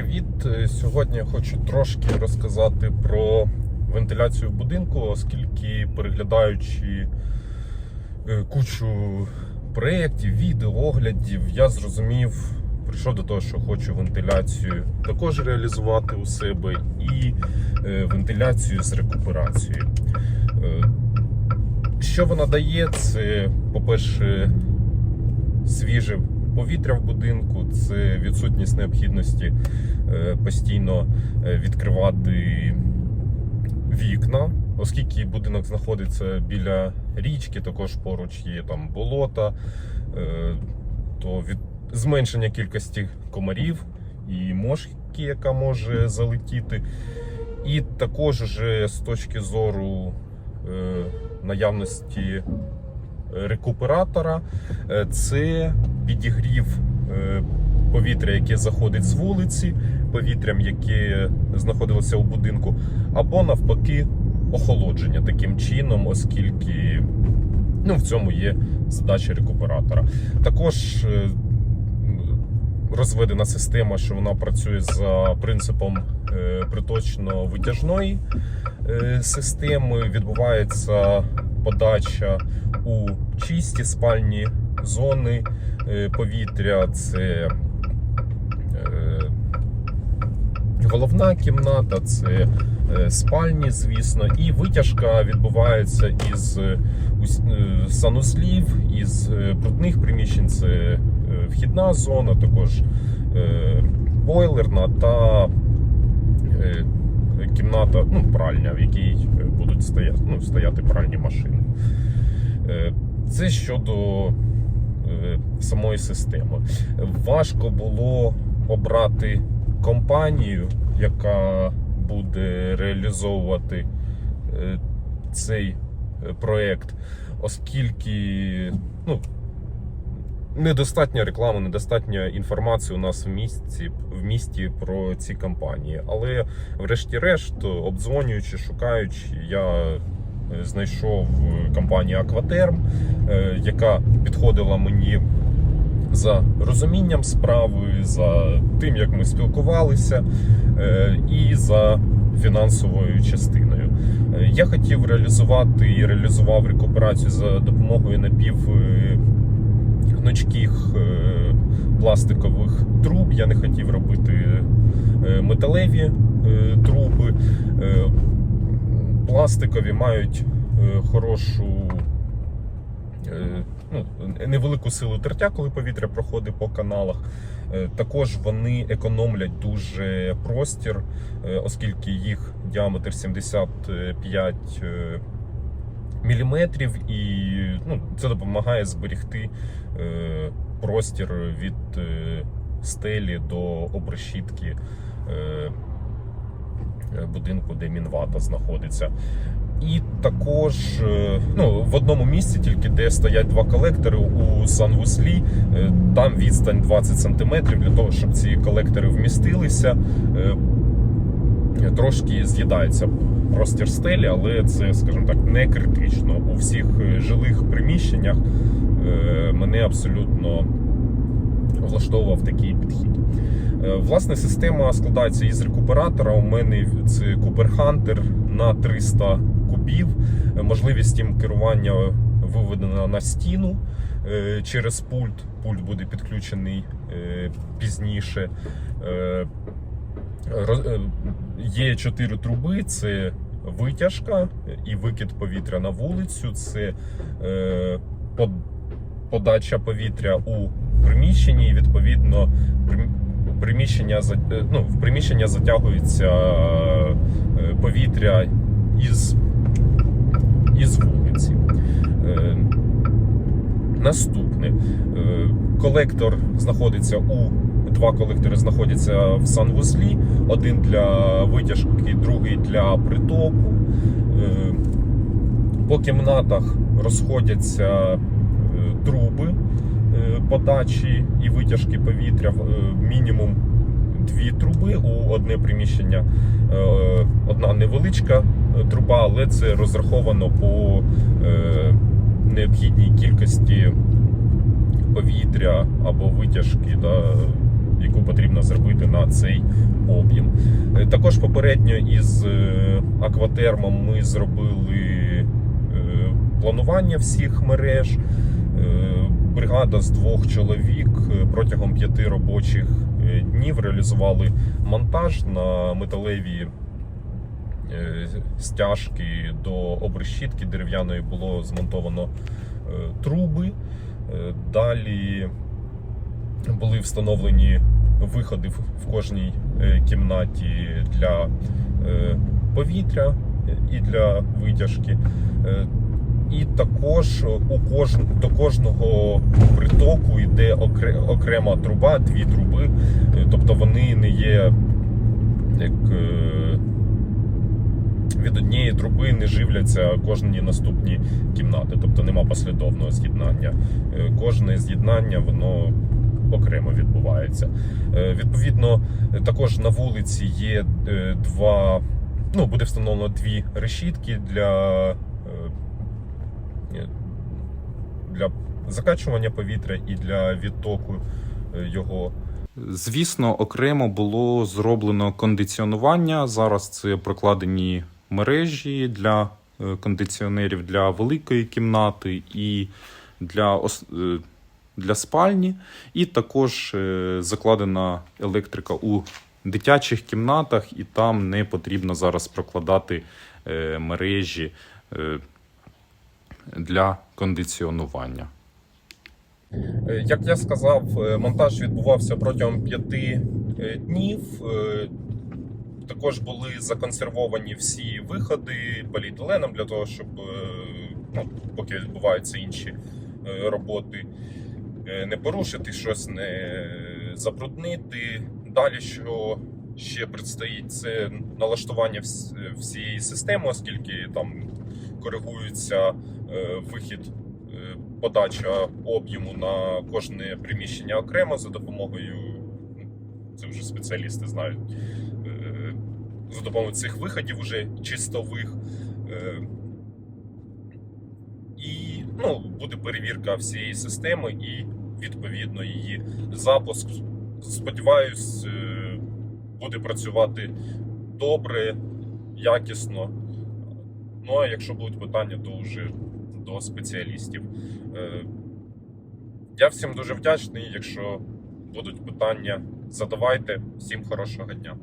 привіт! Е, Сьогодні я хочу трошки розказати про вентиляцію в будинку, оскільки переглядаючи е, кучу проєктів, відео, оглядів, я зрозумів, прийшов до того, що хочу вентиляцію також реалізувати у себе і е, вентиляцію з рекуперацією. Що вона дає? Це, по-перше, свіже повітря в будинку, це відсутність необхідності е, постійно е, відкривати вікна, оскільки будинок знаходиться біля річки, також поруч є там болота, е, то від зменшення кількості комарів і мошки, яка може залетіти. І також вже з точки зору наявності рекуператора, е, це підігрів е, повітря, яке заходить з вулиці, повітрям, яке знаходилося у будинку, або навпаки охолодження таким чином, оскільки ну, в цьому є задача рекуператора. Також е, розведена система, що вона працює за принципом приточно-витяжної системи. Відбувається подача у чисті спальні зони е, повітря. Це е, головна кімната, це е, спальні, звісно, і витяжка відбувається із санузлів, із брудних приміщень. Це вхідна зона, також бойлерна та кімната, ну, пральня, в якій е, будуть стояти, ну, стояти пральні машини. Е, Це щодо е, самої системи. Важко було обрати компанію, яка буде реалізовувати цей проект, оскільки ну, недостатньо реклами, недостатньо інформації у нас в місті, в місті про ці компанії. Але, врешті-решт, обдзвонюючи, шукаючи, я е, знайшов е, компанію Aquaterm, е, яка підходила мені за розумінням справи, за тим, як ми спілкувалися, і за фінансовою частиною. Я хотів реалізувати і реалізував рекуперацію за допомогою напів гнучких е, пластикових труб. Я не хотів робити е, металеві е, труби. Пластикові мають хорошу ну, невелику силу тертя, коли повітря проходить по каналах. Також вони економлять дуже простір, оскільки їх діаметр 75 е, міліметрів, і ну, це допомагає зберегти е, простір від е, стелі до обрешітки е, е, будинку, де мінвата знаходиться. І також е, ну, в одному місці, тільки де стоять два колектори у санвузлі, е, там відстань 20 см для того, щоб ці колектори вмістилися. Трошки з'їдається простір стелі, але це, скажімо так, не критично. У всіх е, жилих приміщеннях е, мене абсолютно влаштовував такий підхід. Е, Власне, система складається із рекуператора. У мене це Cooper Hunter на 300 кубів. Можливість їм керування виведена на стіну через пульт. Пульт буде підключений пізніше. Е, Є чотири труби: це витяжка і викид повітря на вулицю. Це е, под- подача повітря у приміщенні, і відповідно приміщення е, ну, в приміщення затягується повітря із, із вулиці. Наступне. Колектор знаходиться у два колектори знаходяться в санвузлі. Один для витяжки, другий для притоку. Е, По кімнатах розходяться е, труби е, подачі і витяжки повітря. Мінімум дві труби у одне приміщення. Одна невеличка труба, але це розраховано по необхідній кількості повітря або витяжки, да, яку потрібно зробити на цей об'єм. Е, Також попередньо із е, Акватермом ми зробили е, планування всіх мереж. Бригада з двох чоловік протягом п'яти робочих днів реалізували монтаж на металеві стяжки до обрешітки дерев'яної було змонтовано труби. Далі були встановлені виходи в кожній е, кімнаті для е, повітря і для витяжки. Е, І також у кож... до кожного притоку йде окре- окрема труба, дві труби. Тобто вони не є як від однієї труби не живляться кожні наступні кімнати, тобто нема послідовного з'єднання. Кожне з'єднання воно окремо відбувається. Е, Відповідно, також на вулиці є е, два. Ну, буде встановлено дві решітки для, е, для закачування повітря і для відтоку його. Звісно, окремо було зроблено кондиціонування. Зараз це прокладені мережі для кондиціонерів для великої кімнати і для, для спальні. І також е, закладена електрика у дитячих кімнатах, і там не потрібно зараз прокладати е, мережі е, для кондиціонування. Як я сказав, монтаж відбувався протягом п'яти днів. Також були законсервовані всі виходи поліетиленом для того, щоб ну, поки відбуваються інші роботи, не порушити щось, не забруднити. Далі, що ще предстоїть, це налаштування всієї системи, оскільки там коригується е, вихід е, подача об'єму на кожне приміщення окремо за допомогою, ну, це вже спеціалісти знають, е, за допомогою цих виходів уже чистових. е, І ну, буде перевірка всієї системи і відповідно її запуск. Сподіваюсь, е, буде працювати добре, якісно. Ну а якщо будуть питання, то вже до спеціалістів. Е, Я всім дуже вдячний. Якщо будуть питання, задавайте. Всім хорошого дня.